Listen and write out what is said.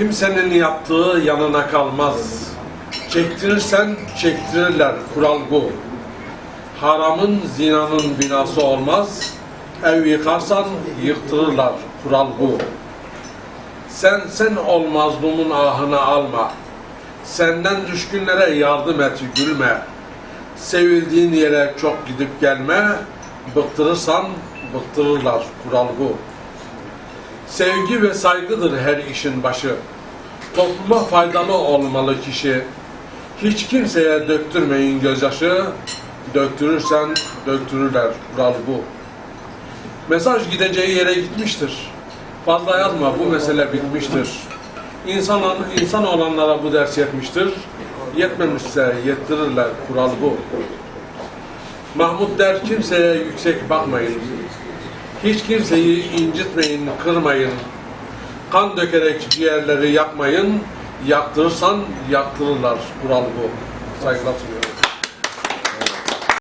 Kimsenin yaptığı yanına kalmaz. Çektirirsen çektirirler, kural bu. Haramın, zinanın binası olmaz. Ev yıkarsan yıktırırlar, kural bu. Sen sen ol mazlumun ahına alma. Senden düşkünlere yardım et, gülme. Sevildiğin yere çok gidip gelme. Bıktırırsan bıktırırlar, kural bu. Sevgi ve saygıdır her işin başı. Topluma faydalı olmalı kişi. Hiç kimseye döktürmeyin gözyaşı. Döktürürsen döktürürler. Kural bu. Mesaj gideceği yere gitmiştir. Fazla yazma bu mesele bitmiştir. İnsan, insan olanlara bu ders yetmiştir. Yetmemişse yettirirler. Kural bu. Mahmut der kimseye yüksek bakmayın. Hiç kimseyi incitmeyin, kırmayın. Kan dökerek ciğerleri yakmayın. Yaktırırsan yaktırırlar. Kural bu. Saygılar sunuyorum.